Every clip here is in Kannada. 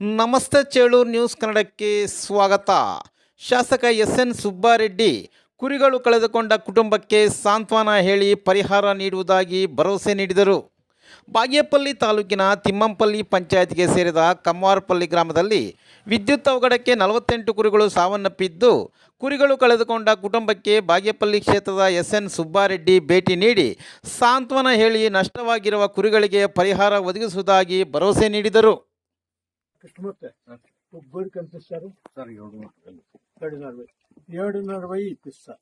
ನಮಸ್ತೆ ಚೇಳೂರು ನ್ಯೂಸ್ ಕನ್ನಡಕ್ಕೆ ಸ್ವಾಗತ. ಶಾಸಕ ಎಸ್ ಎನ್ ಸುಬ್ಬಾರೆಡ್ಡಿ ಕುರಿಗಳು ಕಳೆದುಕೊಂಡ ಕುಟುಂಬಕ್ಕೆ ಸಾಂತ್ವನ ಹೇಳಿ ಪರಿಹಾರ ನೀಡುವುದಾಗಿ ಭರವಸೆ ನೀಡಿದರು. ಬಾಗೇಪಲ್ಲಿ ತಾಲೂಕಿನ ತಿಮ್ಮಂಪಲ್ಲಿ ಪಂಚಾಯತ್ಗೆ ಸೇರಿದ ಕಮ್ಮಾರಪಲ್ಲಿ ಗ್ರಾಮದಲ್ಲಿ ವಿದ್ಯುತ್ ಅವಘಡಕ್ಕೆ ನಲವತ್ತೆಂಟು ಕುರಿಗಳು ಸಾವನ್ನಪ್ಪಿದ್ದು, ಕುರಿಗಳು ಕಳೆದುಕೊಂಡ ಕುಟುಂಬಕ್ಕೆ ಬಾಗೇಪಲ್ಲಿ ಕ್ಷೇತ್ರದ ಎಸ್ ಎನ್ ಸುಬ್ಬಾರೆಡ್ಡಿ ಭೇಟಿ ನೀಡಿ ಸಾಂತ್ವನ ಹೇಳಿ ನಷ್ಟವಾಗಿರುವ ಕುರಿಗಳಿಗೆ ಪರಿಹಾರ ಒದಗಿಸುವುದಾಗಿ ಭರವಸೆ ನೀಡಿದರು. కృష్ణమూర్తి ఒక బోడికి ఎంత ఇస్తారు సార్ ఏడున్నర వెయ్యి ఏడున్నర ఇప్పిస్తా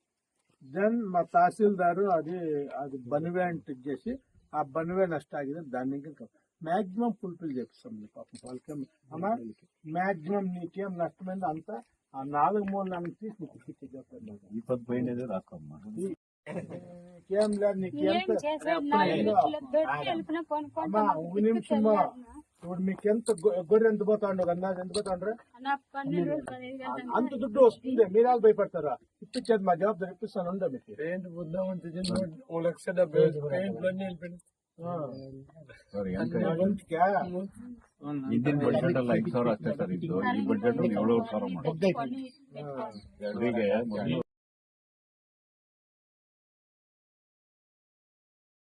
దెన్ మా తహసీల్దారు అది అది బనివే అంటే చేసి ఆ బనువే నష్ట ఆగింది దాన్ని మ్యాక్సిమం ఫుల్ఫిల్ చేపిస్తాం మీ పాపం వాళ్ళకి అమ్మా మ్యాక్సిమం నీకేం నష్టమైంది అంతా ఆ నాలుగు మూడు నాలుగు తీసి నీకు ఇచ్చి చెప్పండి ఈ పది పైన నీకేం లేదు ఒక నిమిషమా ఇప్పుడు మీకెంత గొ- గొర్రె ఎంత పోతాండు అన్నది ఎంత పోతాండ్రు నా పన్నెండు వేలు పదిహేను వేలు అంతే. అంత దుడ్డు వస్తుంది మీరాలు భయపడతారా ఇప్పించేది మా జవాబుదారి ఇప్పిస్తాను ఉందా మీకు పెయింట్ బుద్దామంటే ఓ లక్ష డెబ్బై వేలు పెయింట్లు అన్ని వెళ్ళిపోయినాయి ಸರ್ ಎಂತ గొంతుకా ಹಿಂದಿನ ಬಡ್ಜೆಟ್ ಅಲ್ಲಿ ಐದು ಸಾವಿರ ಅಷ್ಟೇ ಸರ್ ಇತ್ತು ಈ ಬಡ್ಜೆಟ್ ಏಳುವರೆ ಸಾವಿರ ಮಾಡಿ కొని ಎಲ್ರಿಗೆ ಮೊದಲು